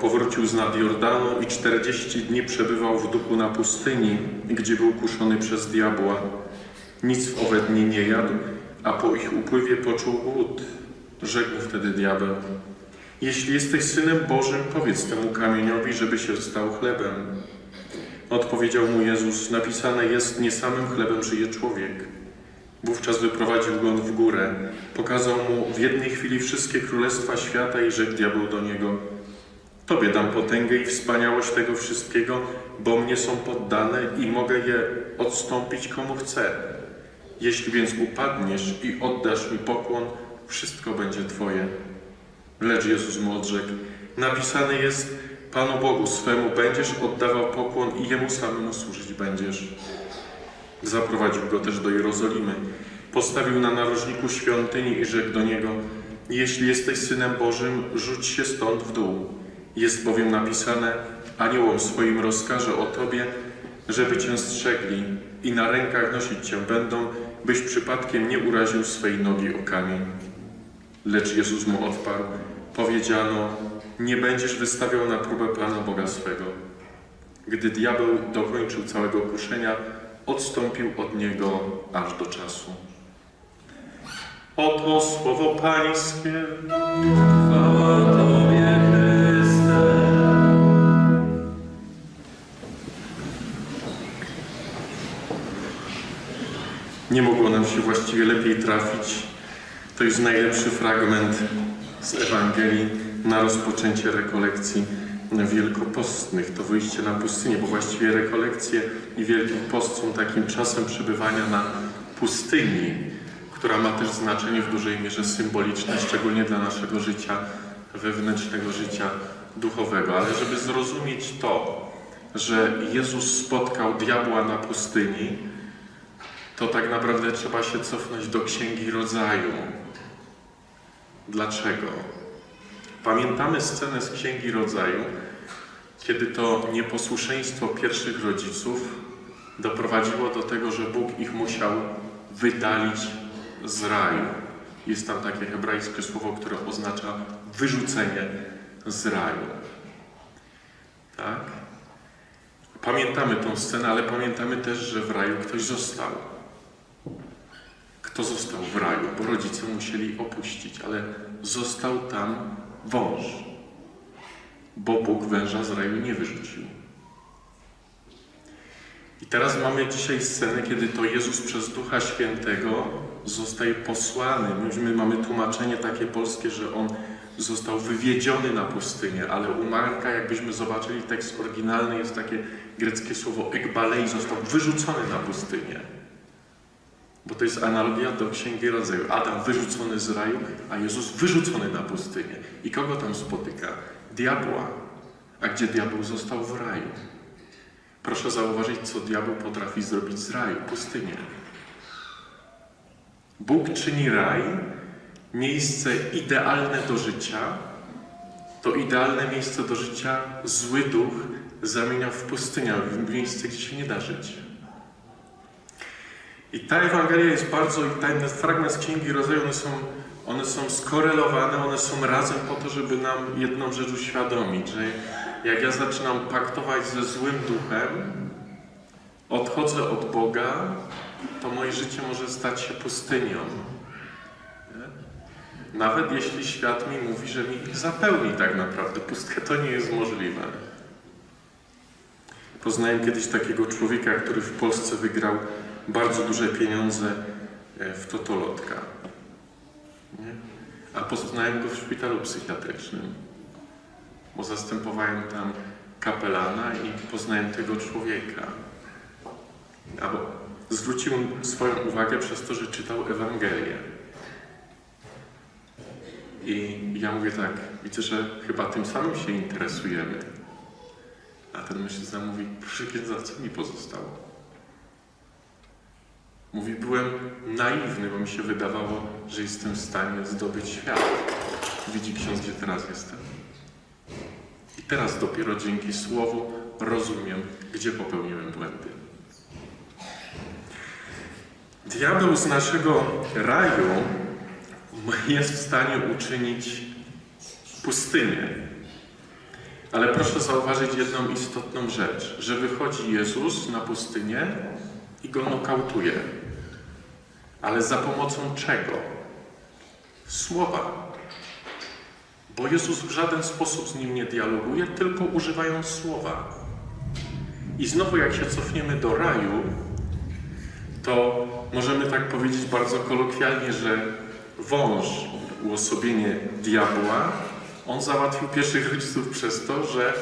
powrócił z nad Jordanu i 40 dni przebywał w duchu na pustyni, gdzie był kuszony przez diabła. Nic w owe dni nie jadł, a po ich upływie poczuł głód. Rzekł wtedy diabeł, jeśli jesteś Synem Bożym, powiedz temu kamieniowi, żeby się stał chlebem. Odpowiedział mu Jezus, napisane jest, nie samym chlebem żyje człowiek. Wówczas wyprowadził go w górę, pokazał mu w jednej chwili wszystkie królestwa świata i rzekł diabeł do niego: Tobie dam potęgę i wspaniałość tego wszystkiego, bo mnie są poddane i mogę je odstąpić komu chcę. Jeśli więc upadniesz i oddasz mi pokłon, wszystko będzie Twoje. Lecz Jezus mu odrzekł: Napisane jest: Panu Bogu swemu będziesz oddawał pokłon i jemu samemu służyć będziesz. Zaprowadził go też do Jerozolimy. Postawił na narożniku świątyni i rzekł do niego: Jeśli jesteś synem Bożym, rzuć się stąd w dół. Jest bowiem napisane: Aniołom swoim rozkaże o tobie, żeby cię strzegli i na rękach nosić cię będą, byś przypadkiem nie uraził swej nogi o kamień. Lecz Jezus mu odparł: Powiedziano: Nie będziesz wystawiał na próbę Pana Boga swego. Gdy diabeł dokończył całego kuszenia, odstąpił od niego aż do czasu. Oto słowo Pańskie. Chwała Nie mogło nam się właściwie lepiej trafić. To jest najlepszy fragment z Ewangelii na rozpoczęcie rekolekcji wielkopostnych. To wyjście na pustynię, bo właściwie rekolekcje i Wielki Post są takim czasem przebywania na pustyni, która ma też znaczenie w dużej mierze symboliczne, szczególnie dla naszego życia wewnętrznego, życia duchowego. Ale żeby zrozumieć to, że Jezus spotkał diabła na pustyni, to tak naprawdę trzeba się cofnąć do Księgi Rodzaju. Dlaczego? Pamiętamy scenę z Księgi Rodzaju, kiedy to nieposłuszeństwo pierwszych rodziców doprowadziło do tego, że Bóg ich musiał wydalić z raju. Jest tam takie hebrajskie słowo, które oznacza wyrzucenie z raju. Tak? Pamiętamy tą scenę, ale pamiętamy też, że w raju ktoś został. Kto został w raju? Bo rodzice musieli opuścić, ale został tam wąż. Bo Bóg węża z raju nie wyrzucił. I teraz mamy dzisiaj scenę, kiedy to Jezus przez Ducha Świętego zostaje posłany. My mamy tłumaczenie takie polskie, że On został wywiedziony na pustynię, ale u Marka, jakbyśmy zobaczyli tekst oryginalny, jest takie greckie słowo ekbalei, został wyrzucony na pustynię. Bo to jest analogia do Księgi Rodzaju. Adam wyrzucony z raju, a Jezus wyrzucony na pustynię. I kogo tam spotyka? Diabła. A gdzie diabeł został w raju? Proszę zauważyć, co diabeł potrafi zrobić z raju, pustynię. Bóg czyni raj, miejsce idealne do życia. To idealne miejsce do życia zły duch zamienia w pustynię, w miejsce, gdzie się nie da żyć. I ta Ewangelia jest bardzo, i ten fragment z Księgi Rodzaju, one są, one są skorelowane, one są razem po to, żeby nam jedną rzecz uświadomić, że jak ja zaczynam paktować ze złym duchem, odchodzę od Boga, to moje życie może stać się pustynią. Nawet jeśli świat mi mówi, że mi zapełni tak naprawdę pustkę, to nie jest możliwe. Poznałem kiedyś takiego człowieka, który w Polsce wygrał bardzo duże pieniądze e, w totolotka. Nie? A poznałem go w szpitalu psychiatrycznym, bo zastępowałem tam kapelana i poznałem tego człowieka. A bo zwrócił swoją uwagę przez to, że czytał Ewangelię. I ja mówię tak, widzę, że chyba tym samym się interesujemy. A ten mężczyzna mówi, proszę księdza, co mi pozostało? Mówi, byłem naiwny, bo mi się wydawało, że jestem w stanie zdobyć świat. Widzi ksiądz, gdzie teraz jestem? teraz dopiero dzięki Słowu rozumiem, gdzie popełniłem błędy. Diabeł z naszego raju jest w stanie uczynić pustynię. Ale proszę zauważyć jedną istotną rzecz, że wychodzi Jezus na pustynię i go nokautuje. Ale za pomocą czego? Słowa. Bo Jezus w żaden sposób z nim nie dialoguje, tylko używając słowa. I znowu, jak się cofniemy do raju, to możemy tak powiedzieć bardzo kolokwialnie, że wąż, uosobienie diabła, on załatwił pierwszych rodziców przez to, że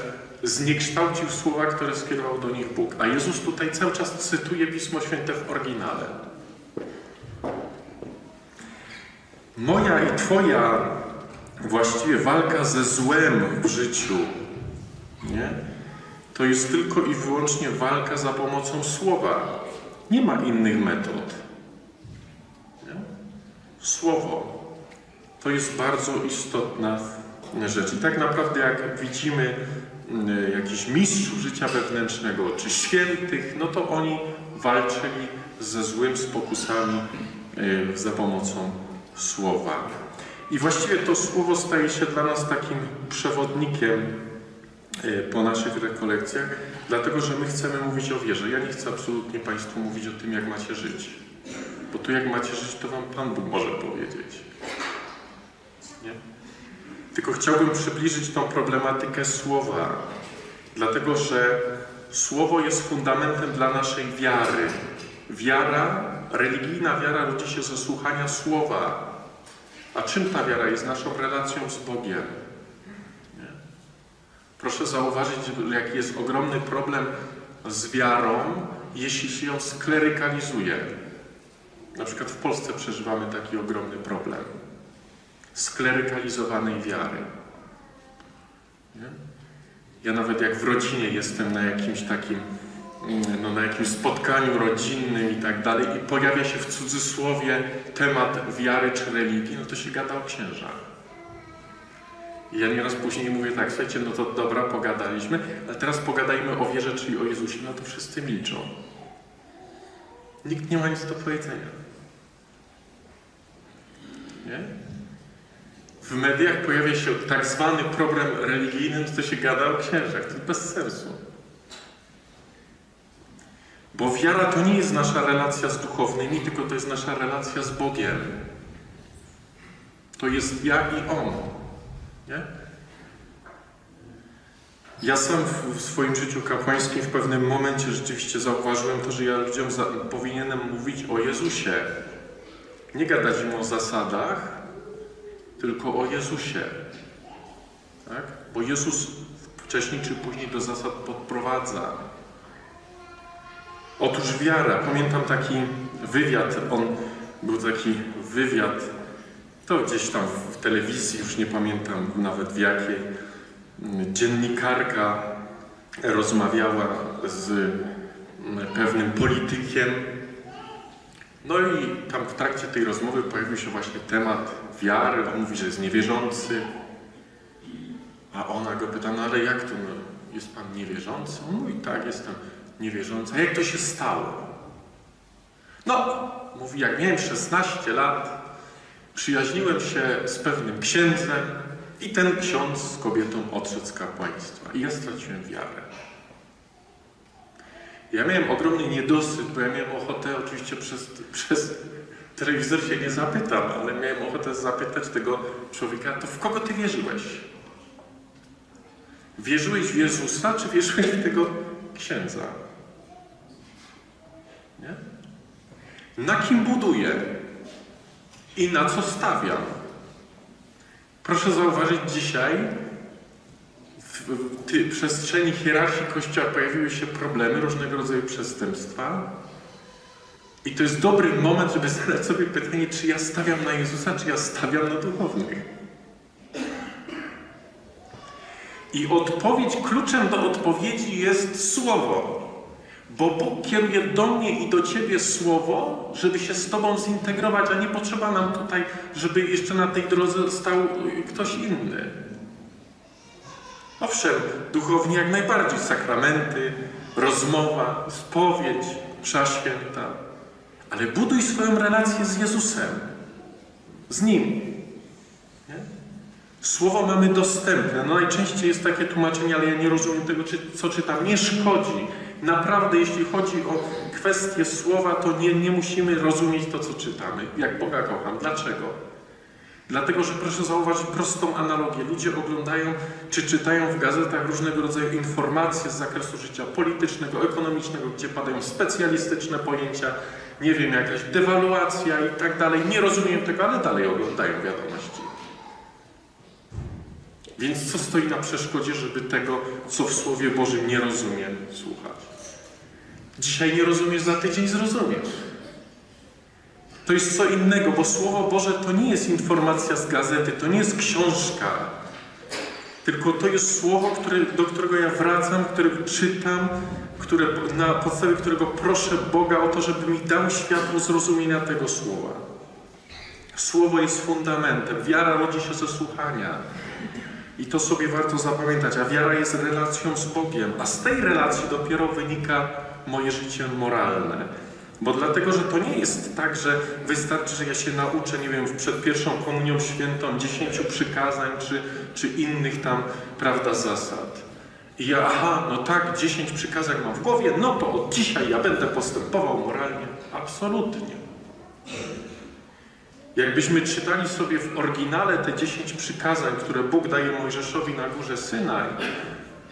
zniekształcił słowa, które skierował do nich Bóg. A Jezus tutaj cały czas cytuje Pismo Święte w oryginale. Moja i Twoja właściwie walka ze złem w życiu, nie? To jest tylko i wyłącznie walka za pomocą słowa. Nie ma innych metod. Nie? Słowo to jest bardzo istotna rzecz. I tak naprawdę, jak widzimy mm, jakichś mistrzów życia wewnętrznego czy świętych, no to oni walczyli ze złym, z pokusami y, za pomocą słowa. I właściwie to słowo staje się dla nas takim przewodnikiem y, po naszych rekolekcjach, dlatego że my chcemy mówić o wierze. Ja nie chcę absolutnie Państwu mówić o tym, jak macie żyć. Bo to jak macie żyć, to Wam Pan Bóg może powiedzieć. Nie? Tylko chciałbym przybliżyć tą problematykę słowa, dlatego że słowo jest fundamentem dla naszej wiary. Wiara, religijna wiara rodzi się ze słuchania słowa. A czym ta wiara jest? Naszą relacją z Bogiem. Nie? Proszę zauważyć, jaki jest ogromny problem z wiarą, jeśli się ją sklerykalizuje. Na przykład w Polsce przeżywamy taki ogromny problem sklerykalizowanej wiary. Nie? Ja nawet jak w rodzinie jestem na jakimś takim, no, na jakimś spotkaniu rodzinnym i tak dalej i pojawia się w cudzysłowie temat wiary czy religii, no to się gada o księżach. I ja nieraz później mówię tak, słuchajcie, no to dobra, pogadaliśmy, ale teraz pogadajmy o wierze, czyli o Jezusie, no to wszyscy milczą. Nikt nie ma nic do powiedzenia. Nie? w mediach pojawia się tak zwany problem religijny, to się gada o księżach. To jest bez sensu. Bo wiara to nie jest nasza relacja z duchownymi, tylko to jest nasza relacja z Bogiem. To jest ja i On. Nie? Ja sam w, swoim życiu kapłańskim w pewnym momencie rzeczywiście zauważyłem to, że ja ludziom za, powinienem mówić o Jezusie. Nie gadać im o zasadach, tylko o Jezusie. Tak? Bo Jezus wcześniej czy później do zasad podprowadza. Otóż wiara. Pamiętam taki wywiad, on był taki wywiad, to gdzieś tam w telewizji, już nie pamiętam nawet w jakiej, dziennikarka rozmawiała z pewnym politykiem, no i tam w trakcie tej rozmowy pojawił się właśnie temat wiary. On mówi, że jest niewierzący. A ona go pyta, no ale jak to, no, jest pan niewierzący? On mówi, tak, jestem niewierzący. A jak to się stało? No, mówi, jak miałem 16 lat, przyjaźniłem się z pewnym księdzem i ten ksiądz z kobietą odszedł z kapłaństwa. I ja straciłem wiarę. Ja miałem ogromny niedosyt, bo ja miałem ochotę, oczywiście przez, przez telewizor się nie zapytam, ale miałem ochotę zapytać tego człowieka, to w kogo ty wierzyłeś? Wierzyłeś w Jezusa, czy wierzyłeś w tego księdza? Nie? Na kim buduję i na co stawiam? Proszę zauważyć dzisiaj, w tej przestrzeni hierarchii Kościoła pojawiły się problemy, różnego rodzaju przestępstwa. I to jest dobry moment, żeby zadać sobie pytanie, czy ja stawiam na Jezusa, czy ja stawiam na duchownych. I odpowiedź, kluczem do odpowiedzi jest słowo. Bo Bóg kieruje do mnie i do Ciebie słowo, żeby się z Tobą zintegrować, a nie potrzeba nam tutaj, żeby jeszcze na tej drodze stał ktoś inny. Owszem, duchowni jak najbardziej, sakramenty, rozmowa, spowiedź, msza święta, ale buduj swoją relację z Jezusem, z Nim. Nie? Słowo mamy dostępne. No najczęściej jest takie tłumaczenie, ale ja nie rozumiem tego, czy, co czytam. Nie szkodzi. Naprawdę, jeśli chodzi o kwestię słowa, to nie, nie musimy rozumieć to, co czytamy. Jak Boga kocham. Dlaczego? Dlatego, że proszę zauważyć prostą analogię. Ludzie oglądają czy czytają w gazetach różnego rodzaju informacje z zakresu życia politycznego, ekonomicznego, gdzie padają specjalistyczne pojęcia, nie wiem, jakaś dewaluacja i tak dalej. Nie rozumiem tego, ale dalej oglądają wiadomości. Więc co stoi na przeszkodzie, żeby tego, co w Słowie Bożym nie rozumiem, słuchać? Dzisiaj nie rozumiesz, za tydzień zrozumiesz. To jest co innego, bo Słowo Boże to nie jest informacja z gazety, to nie jest książka, tylko to jest Słowo, które, do którego ja wracam, które czytam, które, na podstawie którego proszę Boga o to, żeby mi dał światło zrozumienia tego Słowa. Słowo jest fundamentem. Wiara rodzi się ze słuchania. I to sobie warto zapamiętać. A wiara jest relacją z Bogiem, a z tej relacji dopiero wynika moje życie moralne. Bo dlatego, że to nie jest tak, że wystarczy, że ja się nauczę, nie wiem, przed pierwszą komunią świętą dziesięciu przykazań, czy, czy innych tam, prawda, zasad. I ja, aha, no tak, dziesięć przykazań mam w głowie, no to od dzisiaj ja będę postępował moralnie. Absolutnie. Jakbyśmy czytali sobie w oryginale te dziesięć przykazań, które Bóg daje Mojżeszowi na górze Synaj,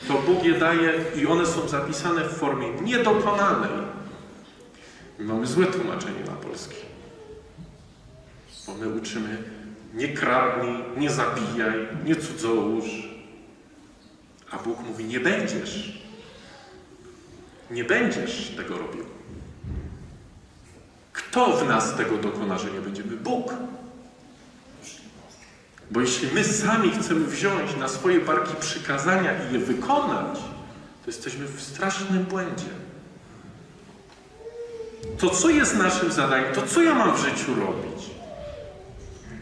to Bóg je daje i one są zapisane w formie niedokonanej. My mamy złe tłumaczenie na polski. Bo my uczymy nie kradnij, nie zabijaj, nie cudzołóż. A Bóg mówi nie będziesz. Nie będziesz tego robił. Kto w nas tego dokona, że nie będziemy? Bóg. Bo jeśli my sami chcemy wziąć na swoje barki przykazania i je wykonać, to jesteśmy w strasznym błędzie. To co jest naszym zadaniem? To co ja mam w życiu robić?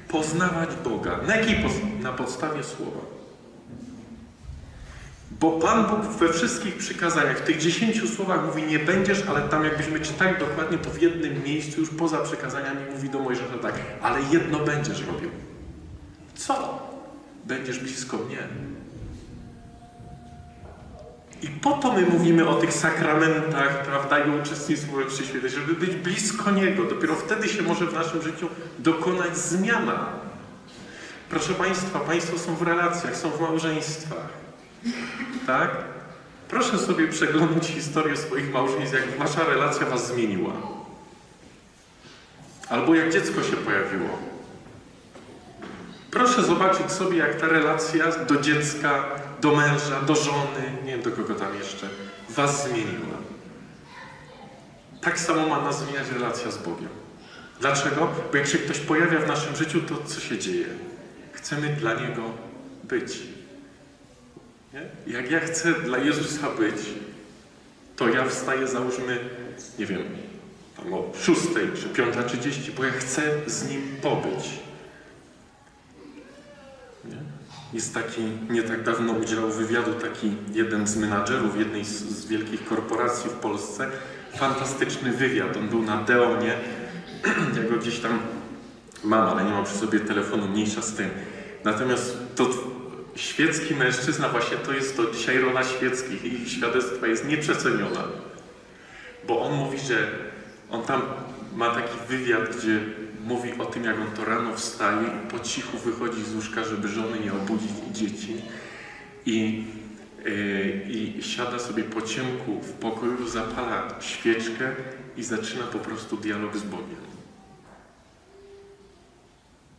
Poznawać Boga. Na jakiej na podstawie słowa? Bo Pan Bóg we wszystkich przykazaniach, w tych dziesięciu słowach mówi nie będziesz, ale tam jakbyśmy czytali dokładnie, to w jednym miejscu już poza przykazaniami mówi do Mojżesza tak, ale jedno będziesz robił. Co? Będziesz blisko mnie. I po to my mówimy o tych sakramentach, prawda, i uczestnictwu we Świętej, żeby być blisko Niego. Dopiero wtedy się może w naszym życiu dokonać zmiana. Proszę Państwa, Państwo są w relacjach, są w małżeństwach. Tak? Proszę sobie przeglądać historię swoich małżeństw, jak Wasza relacja Was zmieniła. Albo jak dziecko się pojawiło. Proszę zobaczyć sobie, jak ta relacja do dziecka, do męża, do żony, nie wiem do kogo tam jeszcze, Was zmieniła. Tak samo ma nas zmieniać relacja z Bogiem. Dlaczego? Bo jak się ktoś pojawia w naszym życiu, to co się dzieje? Chcemy dla Niego być. Nie? Jak ja chcę dla Jezusa być, to ja wstaję, załóżmy, nie wiem, tam o 6 czy 5.30, bo ja chcę z Nim pobyć. Jest taki, nie tak dawno udzielał wywiadu taki jeden z menadżerów jednej z, z wielkich korporacji w Polsce. Fantastyczny wywiad. On był na Deonie. Ja go gdzieś tam mam, ale nie mam przy sobie telefonu, mniejsza z tym. Natomiast to świecki mężczyzna, właśnie to jest to dzisiaj rola świeckich i ich świadectwa jest nieprzeceniona. Bo on mówi, że on tam ma taki wywiad, gdzie mówi o tym, jak on to rano wstaje i po cichu wychodzi z łóżka, żeby żony nie obudzić i dzieci. I, yy, I siada sobie po ciemku w pokoju, zapala świeczkę i zaczyna po prostu dialog z Bogiem.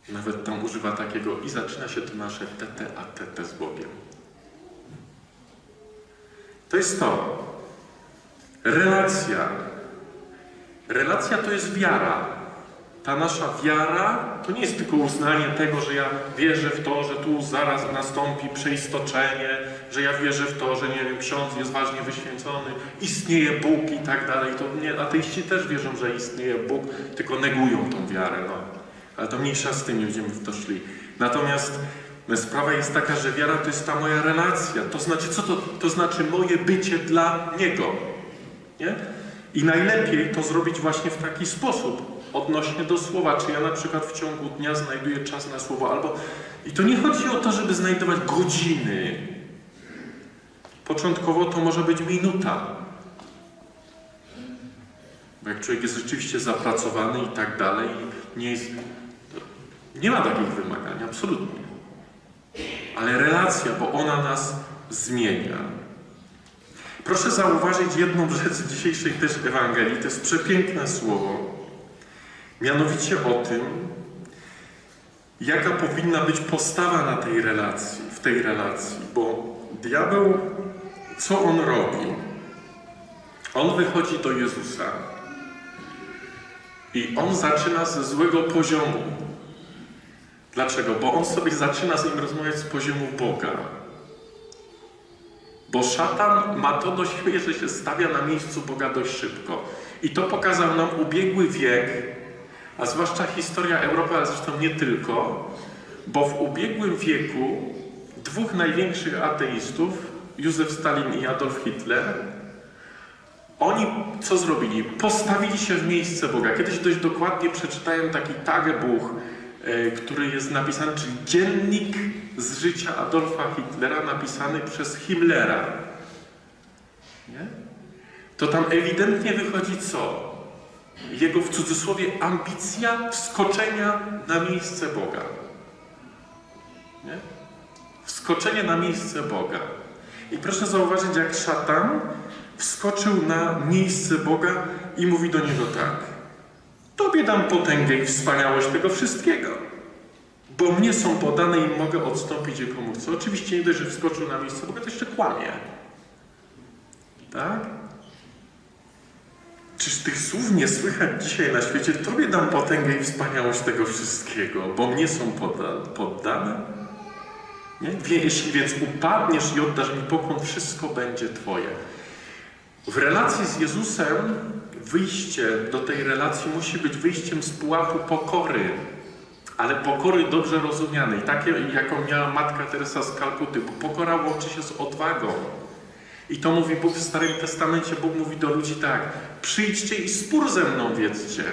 Nawet tam używa takiego i zaczyna się to nasze tete a tete z Bogiem. To jest to. Relacja. Relacja to jest wiara. Ta nasza wiara to nie jest tylko uznanie tego, że ja wierzę w to, że tu zaraz nastąpi przeistoczenie, że ja wierzę w to, że nie wiem, ksiądz jest ważnie wyświęcony, istnieje Bóg i tak dalej. To nie, ateiści też wierzą, że istnieje Bóg, tylko negują tą wiarę. No. Ale to mniejsza z tym, nie będziemy w to szli. Natomiast sprawa jest taka, że wiara to jest ta moja relacja. To znaczy, co to? To znaczy moje bycie dla Niego. Nie? I najlepiej to zrobić właśnie w taki sposób, odnośnie do słowa. Czy ja na przykład w ciągu dnia znajduję czas na słowo, albo. I to nie chodzi o to, żeby znajdować godziny. Początkowo to może być minuta. Bo jak człowiek jest rzeczywiście zapracowany i tak dalej, nie jest. Nie ma takich wymagań, absolutnie. Ale relacja, bo ona nas zmienia. Proszę zauważyć jedną rzecz dzisiejszej też Ewangelii. To jest przepiękne słowo. Mianowicie o tym, jaka powinna być postawa na tej relacji, w tej relacji. Bo diabeł, co on robi? On wychodzi do Jezusa i on zaczyna ze złego poziomu. Dlaczego? Bo on sobie zaczyna z nim rozmawiać z poziomu Boga. Bo szatan ma to do siebie, że się stawia na miejscu Boga dość szybko. I to pokazał nam ubiegły wiek, a zwłaszcza historia Europy, ale zresztą nie tylko, bo w ubiegłym wieku dwóch największych ateistów, Józef Stalin i Adolf Hitler, oni co zrobili? Postawili się w miejsce Boga. Kiedyś dość dokładnie przeczytałem taki Tagebuch, który jest napisany, czyli dziennik z życia Adolfa Hitlera napisany przez Himmlera. Nie? To tam ewidentnie wychodzi co? Jego w cudzysłowie ambicja wskoczenia na miejsce Boga. Nie? Wskoczenie na miejsce Boga. I proszę zauważyć, jak szatan wskoczył na miejsce Boga i mówi do niego tak. Tobie dam potęgę i wspaniałość tego wszystkiego, bo mnie są podane i mogę odstąpić i pomóc. Oczywiście nie dość, że wskoczył na miejsce Boga, to jeszcze kłamie. Tak? Czyż tych słów nie słychać dzisiaj na świecie? Tobie dam potęgę i wspaniałość tego wszystkiego, bo mnie są poddane? Nie? Wie, jeśli więc upadniesz i oddasz mi pokłon, wszystko będzie Twoje. W relacji z Jezusem wyjście do tej relacji musi być wyjściem z pułapu pokory, ale pokory dobrze rozumianej, takiej, jaką miała Matka Teresa z Kalkuty, bo pokora łączy się z odwagą. I to mówi Bóg w Starym Testamencie. Bóg mówi do ludzi tak, przyjdźcie i spór ze mną wiedzcie.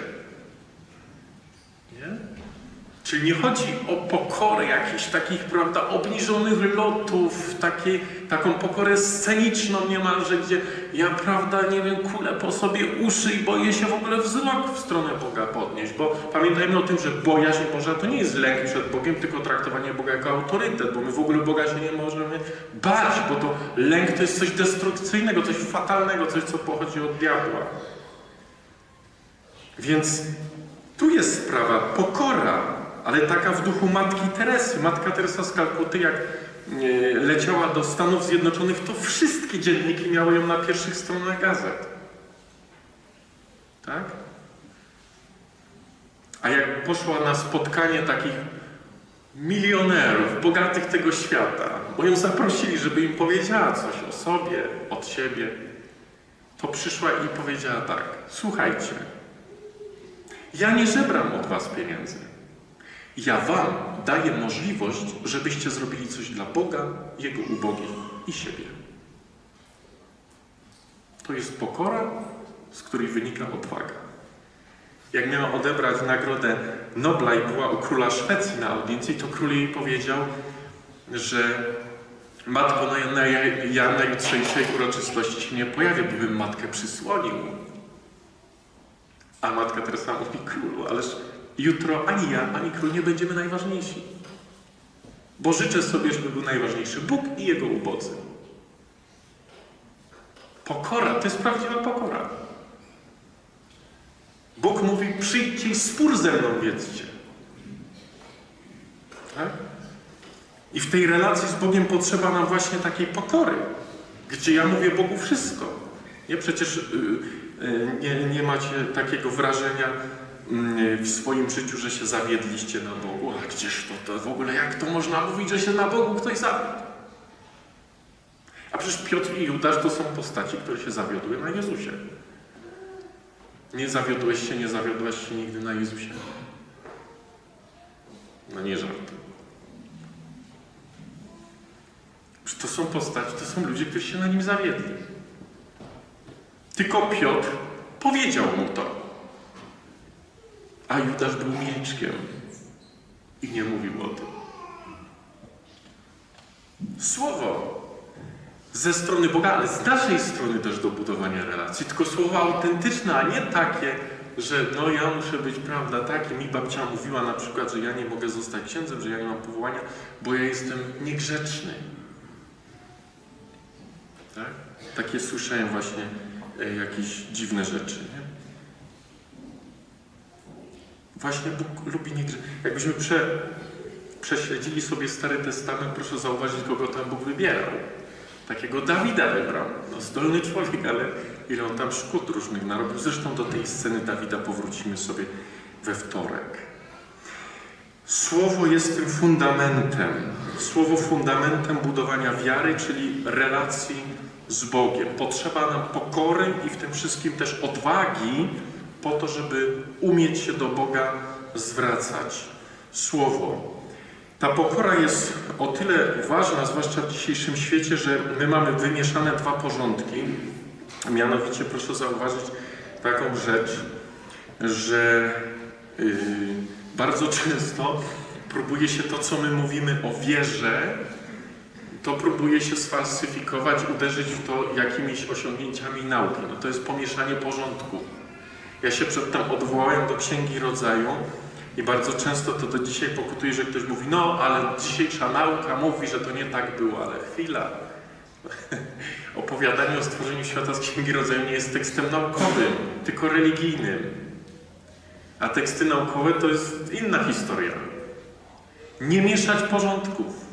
Czyli nie chodzi o pokorę jakichś takich, prawda, obniżonych lotów, takiej, taką pokorę sceniczną niemalże, gdzie ja, prawda, nie wiem, kulę po sobie uszy i boję się w ogóle wzrok w stronę Boga podnieść, bo pamiętajmy o tym, że bojaźń Boża to nie jest lęk przed Bogiem, tylko traktowanie Boga jako autorytet, bo my w ogóle Boga się nie możemy bać, bo to lęk to jest coś destrukcyjnego, coś fatalnego, coś, co pochodzi od diabła. Więc tu jest sprawa, pokora, ale taka w duchu Matki Teresy. Matka Teresa z Kalkuty, jak e, leciała do Stanów Zjednoczonych, to wszystkie dzienniki miały ją na pierwszych stronach gazet. Tak? A jak poszła na spotkanie takich milionerów, bogatych tego świata, bo ją zaprosili, żeby im powiedziała coś o sobie, od siebie, to przyszła i powiedziała tak: Słuchajcie, ja nie żebram od was pieniędzy. Ja wam daję możliwość, żebyście zrobili coś dla Boga, Jego ubogich i siebie. To jest pokora, z której wynika odwaga. Jak miała odebrać nagrodę Nobla i była u króla Szwecji na audiencji, to król jej powiedział, że matko, ja, ja na jutrzejszej uroczystości się nie pojawię, bo bym matkę przysłonił. A matka Teresa mówi, królu, ależ jutro ani ja, ani król nie będziemy najważniejsi. Bo życzę sobie, żeby był najważniejszy Bóg i Jego ubodzy. Pokora, to jest prawdziwa pokora. Bóg mówi, przyjdźcie i spór ze mną wiedzcie. Tak? I w tej relacji z Bogiem potrzeba nam właśnie takiej pokory, gdzie ja mówię Bogu wszystko. Nie, przecież y, y, nie, nie macie takiego wrażenia w swoim życiu, że się zawiedliście na Bogu. A gdzież to, to w ogóle, jak to można mówić, że się na Bogu ktoś zawiódł? A przecież Piotr i Judasz to są postaci, które się zawiodły na Jezusie. Nie zawiodłeś się, nie zawiodłaś się nigdy na Jezusie. No nie żart. To są postaci, to są ludzie, którzy się na nim zawiedli. Tylko Piotr powiedział mu to. A Judasz był milczkiem i nie mówił o tym. Słowo ze strony Boga, ale z naszej strony też do budowania relacji. Tylko słowa autentyczne, a nie takie, że no ja muszę być, prawda, tak, i mi babcia mówiła na przykład, że ja nie mogę zostać księdzem, że ja nie mam powołania, bo ja jestem niegrzeczny. Tak? Takie słyszałem właśnie e, jakieś dziwne rzeczy, nie? Właśnie Bóg lubi niegrzecznych. Jakbyśmy prze, prześledzili sobie Stary Testament, proszę zauważyć, kogo tam Bóg wybierał. Takiego Dawida wybrał. No, zdolny człowiek, ale ile on tam szkód różnych narobił. Zresztą do tej sceny Dawida powrócimy sobie we wtorek. Słowo jest tym fundamentem. Słowo fundamentem budowania wiary, czyli relacji z Bogiem. Potrzeba nam pokory i w tym wszystkim też odwagi po to, żeby umieć się do Boga zwracać. Słowo. Ta pokora jest o tyle ważna, zwłaszcza w dzisiejszym świecie, że my mamy wymieszane dwa porządki. Mianowicie proszę zauważyć taką rzecz, że yy, bardzo często próbuje się to, co my mówimy o wierze, to próbuje się sfalsyfikować, uderzyć w to jakimiś osiągnięciami nauki. No to jest pomieszanie porządku. Ja się przedtem odwołałem do Księgi Rodzaju i bardzo często to do dzisiaj pokutuje, że ktoś mówi, no ale dzisiejsza nauka mówi, że to nie tak było, ale chwila. Opowiadanie o stworzeniu świata z Księgi Rodzaju nie jest tekstem naukowym, tylko religijnym. A teksty naukowe to jest inna historia. Nie mieszać porządków.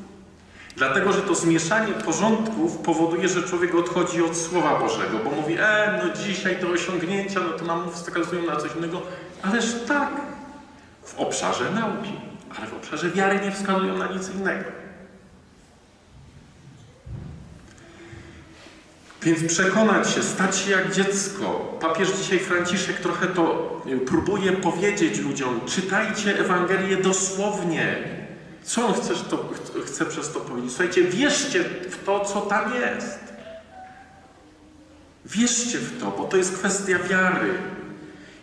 Dlatego, że to zmieszanie porządków powoduje, że człowiek odchodzi od Słowa Bożego, bo mówi, e, no dzisiaj te osiągnięcia, no to nam wskazują na coś innego. Ależ tak, w obszarze nauki, ale w obszarze wiary nie wskazują na nic innego. Więc przekonać się, stać się jak dziecko. Papież dzisiaj Franciszek trochę to y, próbuje powiedzieć ludziom. Czytajcie Ewangelię dosłownie. Co on chce, to, chce przez to powiedzieć? Słuchajcie, wierzcie w to, co tam jest. Wierzcie w to, bo to jest kwestia wiary.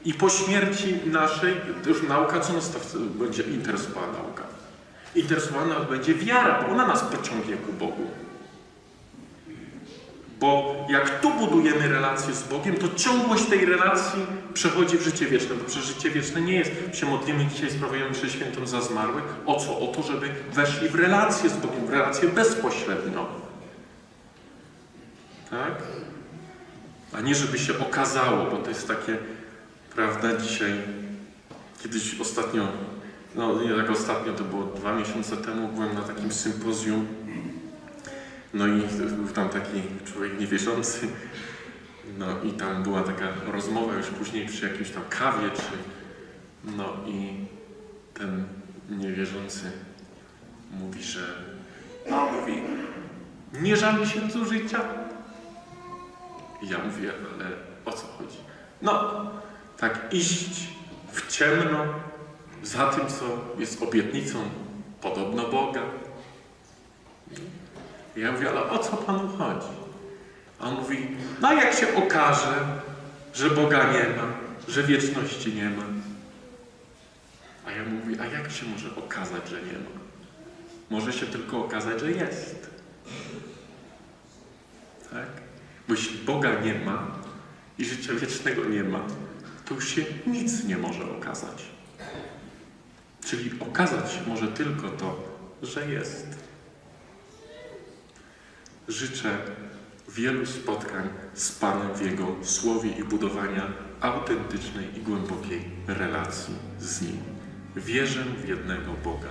I po śmierci naszej, już nauka, co nas będzie interesowała nauka? Interesowała nas będzie wiara, bo ona nas pociągnie ku Bogu. Bo jak tu budujemy relację z Bogiem, to ciągłość tej relacji przechodzi w życie wieczne. Bo przecież życie wieczne nie jest, się modlimy dzisiaj, sprawujemy mszę świętą za zmarłych. O co? O to, żeby weszli w relację z Bogiem, w relację bezpośrednią. Tak? A nie żeby się okazało, bo to jest takie, prawda, dzisiaj, kiedyś ostatnio, no nie tak ostatnio, to było dwa miesiące temu, byłem na takim sympozjum no i był tam taki człowiek niewierzący. No i tam była taka rozmowa już później przy jakimś tam kawie, czy... No i ten niewierzący mówi, że... No, mówi, nie żal księdzu życia. I ja mówię, ale o co chodzi? No, tak iść w ciemno za tym, co jest obietnicą podobno Boga. Ja mówię, ale o co Panu chodzi? A on mówi, no jak się okaże, że Boga nie ma, że wieczności nie ma. A ja mówię, a jak się może okazać, że nie ma? Może się tylko okazać, że jest. Tak? Bo jeśli Boga nie ma i życia wiecznego nie ma, to już się nic nie może okazać. Czyli okazać się może tylko to, że jest. Życzę wielu spotkań z Panem w Jego słowie i budowania autentycznej i głębokiej relacji z Nim. Wierzę w jednego Boga,